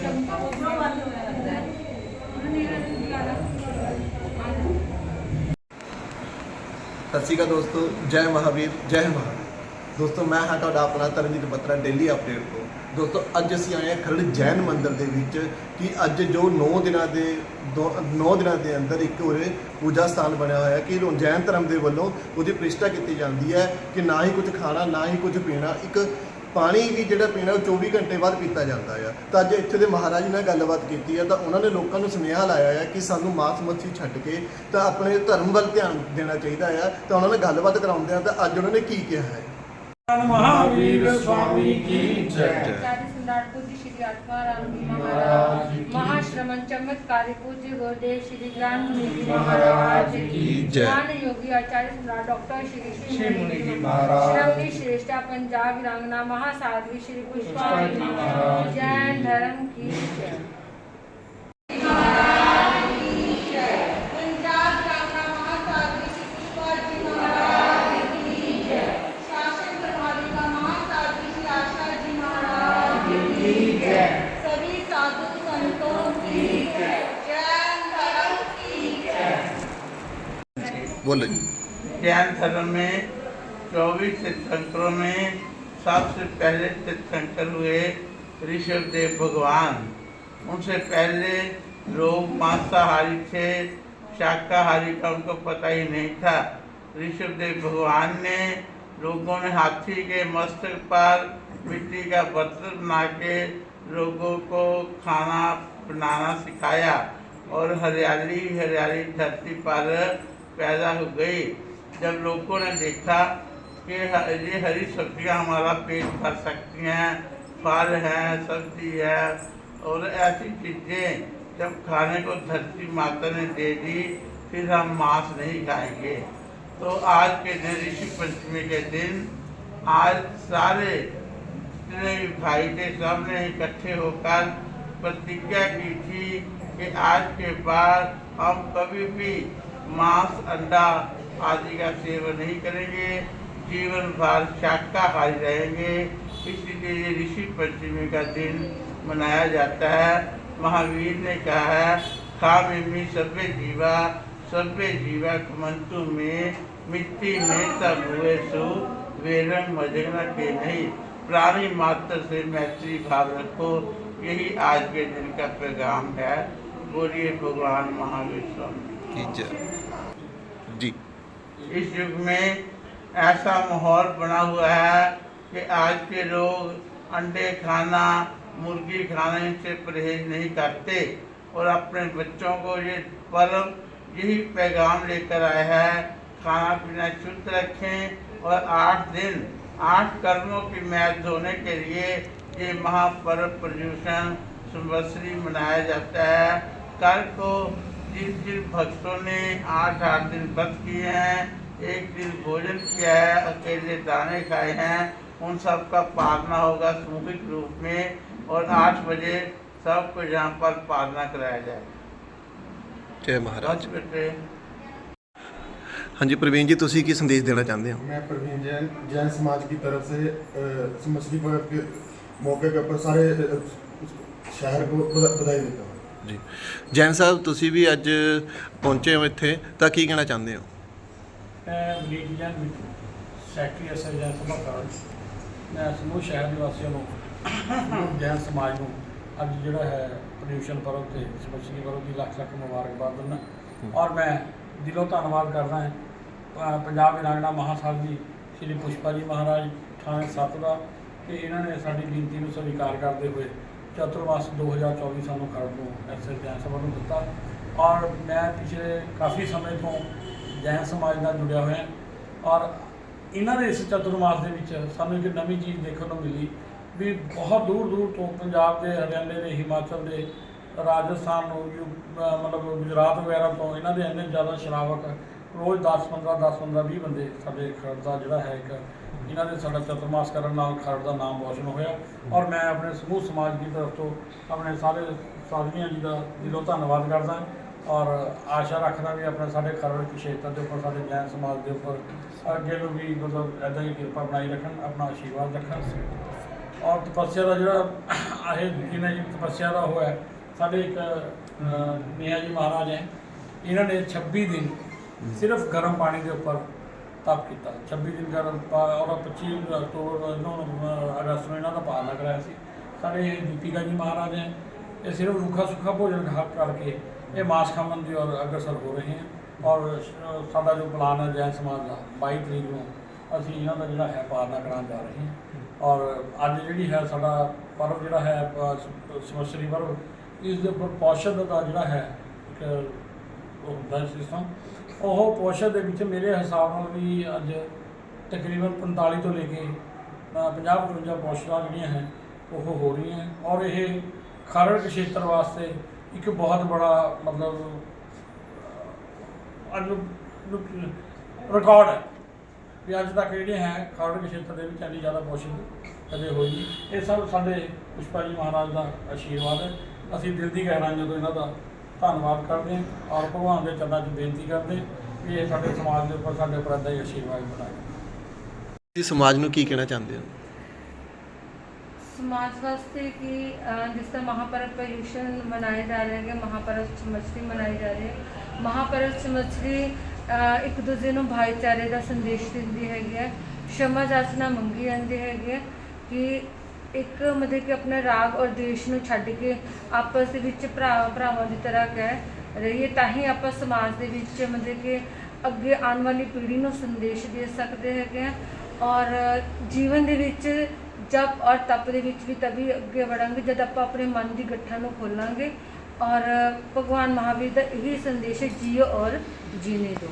ਸਤਿ ਸ਼੍ਰੀ ਅਕਾਲ ਦੋਸਤੋ, ਜੈ ਮਹਾਵੀਰ, ਜੈ ਮਹਾ ਦੋਸਤੋ, ਮੈਂ ਹਾਂ ਤੁਹਾਡਾ ਆਪਣਾ ਤਰਨਜੀਤ ਬੱਤਰਾ ਡੇਲੀ ਅਪਡੇਟ ਤੋਂ। ਦੋਸਤੋ, ਅੱਜ ਅਸੀਂ ਆਏ ਹਾਂ ਖਰੜ ਜੈਨ ਮੰਦਿਰ ਦੇ ਵਿੱਚ, ਕਿ ਅੱਜ ਜੋ 9 ਦਿਨਾਂ ਦੇ 9 ਦਿਨਾਂ ਦੇ ਅੰਦਰ ਇੱਕ ਉਰੇ ਪੂਜਾ ਸਥਾਨ ਬਣਿਆ ਹੋਇਆ ਹੈ, ਕਿ ਜੈਨ ਧਰਮ ਦੇ ਵੱਲੋਂ ਉਹਦੀ ਪ੍ਰਤਿਸ਼ਠਾ ਕੀਤੀ ਜਾਂਦੀ ਹੈ ਕਿ ਨਾ ਹੀ ਕੁਝ ਖਾਣਾ, ਨਾ ਹੀ ਕੁਝ ਪੀਣਾ, ਇੱਕ ਪਾਣੀ ਵੀ ਜਿਹੜਾ ਪੀਣਾ ਉਹ 24 ਘੰਟੇ ਬਾਅਦ ਪੀਤਾ ਜਾਂਦਾ ਆ। ਤਾਂ ਅੱਜ ਇੱਥੇ ਦੇ ਮਹਾਰਾਜ ਨਾਲ ਗੱਲਬਾਤ ਕੀਤੀ ਆ ਤਾਂ ਉਹਨਾਂ ਨੇ ਲੋਕਾਂ ਨੂੰ ਸੁਨੇਹਾ ਲਾਇਆ ਆ ਕਿ ਸਾਨੂੰ ਮਾਸ ਮੱਛੀ ਛੱਡ ਕੇ ਤਾਂ ਆਪਣੇ ਧਰਮ ਵੱਲ ਧਿਆਨ ਦੇਣਾ ਚਾਹੀਦਾ ਆ। ਤਾਂ ਉਹਨਾਂ ਨੇ ਗੱਲਬਾਤ ਕਰਾਉਂਦੇ ਆ ਤਾਂ ਅੱਜ ਉਹਨਾਂ ਨੇ ਕੀ ਕਿਹਾ ਹੈ? ਮਹਾਵੀਰ ਸਵਾਮੀ ਕੀ ਜੈ। चारी सम्राट पूज्य श्री आत्माराम जी महाराज महाराज की महाश्रमण चमत्कारी पूज्य गुरुदेव श्री ज्ञान मुनि जी महाराज की जय। ज्ञान योगी आचार्य सम्राट डॉक्टर श्री श्री मुनि जी महाराज श्रवणी श्रेष्ठा पंजाब वीरांगना महासाध्वी श्री पुष्पा पुष्पा जी जी महाराज महाराज की जैन धर्म की जय बोलो। ज्ञान धर्म में चौबीस तीर्थंकरों में सबसे पहले तीर्थंकर हुए ऋषभ देव भगवान। उनसे पहले लोग मांसाहारी थे, शाकाहारी का उनको पता ही नहीं था। ऋषभ देव भगवान ने लोगों ने हाथी के मस्तक पर मिट्टी का बर्तन बना के लोगों को खाना बनाना सिखाया और हरियाली हरियाली धरती पर पैदा हो गई। जब लोगों ने देखा कि ये हरी सब्ज़ियाँ हमारा पेट भर सकती हैं, फल हैं, सब्ज़ी है और ऐसी चीज़ें जब खाने को धरती माता ने दे दी, फिर हम मांस नहीं खाएँगे। तो आज के दिन, ऋषि पंचमी के दिन, आज सारे जितने भाई थे सबने इकट्ठे होकर प्रतिज्ञा की थी कि आज के बाद हम कभी भी मांस, अंडा आदि का सेवन नहीं करेंगे। जीवन भर शाकाहारी रहेंगे। इसीलिए ये ऋषि पंचमी का दिन मनाया जाता है। महावीर ने कहा है खा मिमी सभ्य जीवा सभ्य जीवा मंतु में, मिट्टी में तब हुए सु वेरंग मजगना के नहीं। प्राणी मात्र से मैत्री भाव रखो। यही आज के दिन का पैगाम है बोलिए भगवान महावीर जी। इस युग में ऐसा माहौल बना हुआ है कि आज के लोग अंडे खाना मुर्गी खाने से परहेज नहीं करते और अपने बच्चों को ये पर्व यही पैगाम लेकर आया है खाना पीना शुद्ध रखें और आठ दिन आठ कर्मों की मैच धोने के लिए ये महापर्व प्रदूषण संवत्सरी मनाया जाता है। कर को जिस जिन भक्तों ने आठ आठ दिन व्रत किए हैं एक दिन भोजन किया है अकेले दाने खाए हैं उन सब का पालना होगा सामूहिक रूप में और आठ बजे सबको यहाँ पर पालना कराया जाएगा जय महाराज। बेटे ਹਾਂਜੀ ਪ੍ਰਵੀਨ ਜੀ ਤੁਸੀਂ ਕੀ ਸੰਦੇਸ਼ ਦੇਣਾ ਚਾਹੁੰਦੇ ਹੋ मैं प्रवीण जैन जैन समाज की तरफ से अ, मछली पर्व के मौके के ऊपर सारे अ, शहर को बधा- बधाई देता हूँ ਜੀ ਜੈਨ ਸਾਹਿਬ ਤੁਸੀਂ ਵੀ ਅੱਜ ਪਹੁੰਚੇ ਹੋ ਇੱਥੇ ਤਾਂ ਕੀ ਕਹਿਣਾ ਚਾਹੁੰਦੇ ਹੋ ਮੈਂ ਬਰੀਕ ਜੈਨ ਸੈਕਟਰੀ ਅਸਰ ਜੈਨ ਸਭਾ ਕਾਰਨ ਮੈਂ ਸਮੂਹ ਸ਼ਹਿਰ ਨਿਵਾਸੀਆਂ ਨੂੰ ਸਮੂਹ ਜੈਨ ਸਮਾਜ ਨੂੰ ਅੱਜ ਜਿਹੜਾ ਹੈ ਪ੍ਰਦੂਸ਼ਣ ਪਰਵ ਤੇ ਸਮਸ਼ੀ ਪਰਵ ਦੀ ਲੱਖ ਲੱਖ ਮੁਬਾਰਕਬਾਦ ਦਿੰਦਾ ਔਰ ਮੈਂ ਦਿਲੋਂ ਧੰਨਵਾਦ ਕਰਦਾ ਹਾਂ ਪ- ਪੰਜਾਬ ਵਿਰਾਂਗਣਾ ਮਹਾਸਾਲ ਜੀ ਸ਼੍ਰੀ ਪੁਸ਼ਪਾ ਜੀ ਮਹਾਰਾਜ ਥਾਣੇ ਸੱਤ ਦਾ ਕਿ ਇਹਨਾਂ ਨੇ ਸਾਡੀ ਬੇਨਤੀ ਨੂੰ ਸਵੀਕਾਰ ਕਰਦੇ ਹੋਏ ਚਤੁਰਮਾਸ 2024 ਸਾਨੂੰ ਖੜ੍ਹ ਨੂੰ ਐਸਐਸ ਜੈਨ ਸਭਾ ਨੂੰ ਦਿੱਤਾ। ਔਰ ਮੈਂ ਪਿਛਲੇ ਕਾਫੀ ਸਮੇਂ ਤੋਂ ਜੈਨ ਸਮਾਜ ਨਾਲ ਜੁੜਿਆ ਹੋਇਆ। ਔਰ ਇਹਨਾਂ ਨੇ ਇਸ ਚਤੁਰਮਾਸ ਦੇ ਵਿੱਚ ਸਾਨੂੰ ਇੱਕ ਨਵੀਂ ਚੀਜ਼ ਦੇਖਣ ਨੂੰ ਮਿਲੀ ਵੀ ਬਹੁਤ ਦੂਰ ਦੂਰ ਤੋਂ ਪੰਜਾਬ ਦੇ, ਹਰਿਆਣੇ ਦੇ, ਹਿਮਾਚਲ ਦੇ, ਰਾਜਸਥਾਨ ਨੂੰ, ਯੂ- ਮਤਲਬ ਗੁਜਰਾਤ ਵਗੈਰਾ ਤੋਂ ਇਹਨਾਂ ਦੇ ਇੰਨੇ ਜ਼ਿਆਦਾ ਸ਼ਰਾਵਕ ਰੋਜ਼ 10 15 10 15 20 ਬੰਦੇ ਸਾਡੇ ਖਰੜ ਦਾ ਜਿਹੜਾ ਹੈ ਇੱਕ ਇਹਨਾਂ ਦੇ ਸਾਡਾ ਚਤੁਰਮਾਸ ਕਰਨ ਨਾਲ ਖਰੜ ਦਾ ਨਾਮ ਰੋਸ਼ਨ ਹੋਇਆ। ਔਰ ਮੈਂ ਆਪਣੇ ਸਮੂਹ ਸਮਾਜ ਦੀ ਤਰਫ ਤੋਂ ਆਪਣੇ ਸਾਰੇ ਸਾਧਵੀਆਂ ਜੀ ਦਾ ਦਿਲੋਂ ਧੰਨਵਾਦ ਕਰਦਾ ਔਰ ਆਸ਼ਾ ਰੱਖਦਾ ਵੀ ਆਪਣੇ ਸਾਡੇ ਖਰੜ ਖੇਤਰ ਦੇ ਉੱਪਰ ਸਾਡੇ ਜੈਨ ਸਮਾਜ ਦੇ ਉੱਪਰ ਅੱਗੇ ਨੂੰ ਵੀ ਮਤਲਬ ਐਦਾਂ ਹੀ ਕਿਰਪਾ ਬਣਾਈ ਰੱਖਣ ਆਪਣਾ ਆਸ਼ੀਰਵਾਦ ਰੱਖਣ। ਔਰ ਤਪੱਸਿਆ ਦਾ ਜਿਹੜਾ ਇਹ ਜਿਹਨਾਂ ਤਪੱਸਿਆ ਦਾ ਹੋਇਆ ਸਾਡੇ ਇੱਕ ਅਹ, ਮੀਆਂ ਜੀ ਮਹਾਰਾਜ ਹੈ। ਇਹਨਾਂ ਨੇ 26 ਦਿਨ ਸਿਰਫ ਗਰਮ ਪਾਣੀ ਦੇ ਉੱਪਰ ਤਪ ਕੀਤਾ। 26 ਦਿਨ ਗਰਮ ਪਾ- ਔਰ 25 ਅਕਤੂਬਰ ਨੂੰ ਅਹ, ਅਗਸਤ ਨੂੰ ਇਹਨਾਂ ਦਾ ਪਾਲਣਾ ਕਰਾਇਆ ਸੀ। ਸਾਡੇ ਦੀਪਿਕਾ ਜੀ ਮਹਾਰਾਜ ਹੈ। ਇਹ ਸਿਰਫ ਰੁੱਖਾ ਸੁੱਖਾ ਭੋਜਨ ਖਾ ਕਰਕੇ ਇਹ ਮਾਸ ਖਾਣ ਦੀ ਔਰ ਅਗਰਸਰ ਹੋ ਰਹੇ ਹਨ ਔਰ ਸ਼- ਸਾਡਾ ਜੋ ਪਲਾਨ ਹੈ ਜੈਨ ਸਮਾਜ ਦਾ 22 ਤਰੀਕ ਨੂੰ ਅਸੀਂ ਇਹਨਾਂ ਦਾ ਜਿਹੜਾ ਹੈ ਪਾਲਣਾ ਕਰਾਉਣ ਜਾ ਰਹੇ ਹਾਂ। ਔਰ ਅੱਜ ਜਿਹੜੀ ਹੈ ਸਾਡਾ ਪਰਵ ਜਿਹੜਾ ਹੈ ਅ, ਸ- ਸਮੱਸਰੀ ਪਰਵ ਇਸ ਦੇ ਉੱਪਰ ਪੌਸ਼ਦ ਦਾ ਜਿਹੜਾ ਹੈ ਇੱਕ ਹੁੰਦਾ ਸਿਸਟਮ ਉਹ ਪੌਸ਼ਦ ਦੇ ਵਿੱਚ ਮੇਰੇ ਹਿਸਾਬ ਨਾਲ ਵੀ ਅੱਜ ਤਕਰੀਬਨ 45 ਤੋਂ ਲੈ ਕੇ 50 55 ਪੌਸ਼ਦਾਂ ਜਿਹੜੀਆਂ ਹੈ, ਉਹ ਹੋ ਰਹੀਆਂ ਔਰ ਇਹ ਖਰੜ ਖੇਤਰ ਵਾਸਤੇ ਇੱਕ ਬਹੁਤ ਬੜਾ ਮਤਲਬ ਅਨੁ ਰਿਕਾਰਡ ਹੈ। ਵੀ ਅੱਜ ਤੱਕ ਜਿਹੜੇ ਹੈ, ਖਰੜ ਖੇਤਰ ਦੇ ਵਿੱਚ ਇੰਨੀ ਜ਼ਿਆਦਾ ਪੋਸ਼ਣ ਕਦੇ ਹੋਈ ਨਹੀਂ। ਇਹ ਸਭ ਸਾਡੇ ਪੁਸ਼ਪਾ ਜੀ ਮਹਾਰਾਜ ਦਾ ਆਸ਼ੀਰਵਾਦ ਹੈ। ਅਸੀਂ ਦਿਲ ਦੀ ਗਹਿਰਾਈਆਂ ਤੋਂ ਇਹਨਾਂ ਦਾ ਧੰਨਵਾਦ ਕਰਦੇ ਹਾਂ। ਔਰ ਭਗਵਾਨ ਦੇ ਚਰਨਾਂ 'ਚ ਬੇਨਤੀ ਕਰਦੇ ਵੀ ਇਹ ਸਾਡੇ ਸਮਾਜ ਦੇ ਉੱਪਰ ਸਾਡੇ ਉੱਪਰ ਏਦਾਂ ਹੀ ਆਸ਼ੀਰਵਾਦ ਬਣਾਏ। ਤੁਸੀਂ ਸਮਾਜ ਨੂੰ ਕੀ ਕਹਿਣਾ ਚਾਹੁੰਦੇ ਹੋ? ਸਮਾਜ ਵਾਸਤੇ ਕਿ ਅ, ਜਿਸ ਤਰ੍ਹਾਂ ਮਹਾਪਰਵ ਪਰਯੂਸ਼ਨ ਮਨਾਏ ਜਾ ਰਹੇ ਹੈਗੇ ਮਹਾਪਰਵ ਸਮਛਰੀ ਮਨਾਈ ਜਾ ਰਹੀ ਹੈ। ਮਹਾਪਰਵ ਅ, ਇੱਕ ਦੂਜੇ ਨੂੰ ਭਾਈਚਾਰੇ ਦਾ ਸੰਦੇਸ਼ ਦਿੰਦੀ ਹੈਗੀ ਹੈ। ਸ਼ਮਾ ਜਾਚਨਾ ਮੰਗੀ ਜਾਂਦੀ ਹੈਗੀ ਹੈ ਕਿ ਇੱਕ ਮਤਲਬ ਕਿ ਆਪਣੇ ਰਾਗ ਔਰ ਦੇਸ਼ ਨੂੰ ਛੱਡ ਕੇ ਆਪਸ ਦੇ ਵਿੱਚ ਭਰਾ, ਭਰਾਵਾਂ ਦੀ ਤਰ੍ਹਾਂ ਕਹਿ ਰਹੀਏ, ਤਾਂ ਹੀ ਆਪਾਂ ਸਮਾਜ ਦੇ ਵਿੱਚ ਮਤਲਬ ਕਿ ਅੱਗੇ ਆਉਣ ਵਾਲੀ ਪੀੜ੍ਹੀ ਨੂੰ ਸੰਦੇਸ਼ ਦੇ ਸਕਦੇ ਹੈਗੇ ਹਾਂ ਔਰ ਜੀਵਨ ਦੇ ਵਿੱਚ ਜਪ ਔਰ ਤਪ ਦੇ ਵਿੱਚ ਵੀ ਤभी ਅੱਗੇ ਵੜਾਂਗੇ, ਜਦ ਆਪਾਂ ਆਪਣੇ ਮਨ ਦੀ ਗੱਠਾਂ ਨੂੰ ਖੋਲਾਂਗੇ ਔਰ ਭਗਵਾਨ ਮਹਾਵੀਰ ਦਾ ਇਹੀ ਸੰਦੇਸ਼ ਹੈ, ਜੀਓ ਔਰ ਜੀਣੇ ਦਿਓ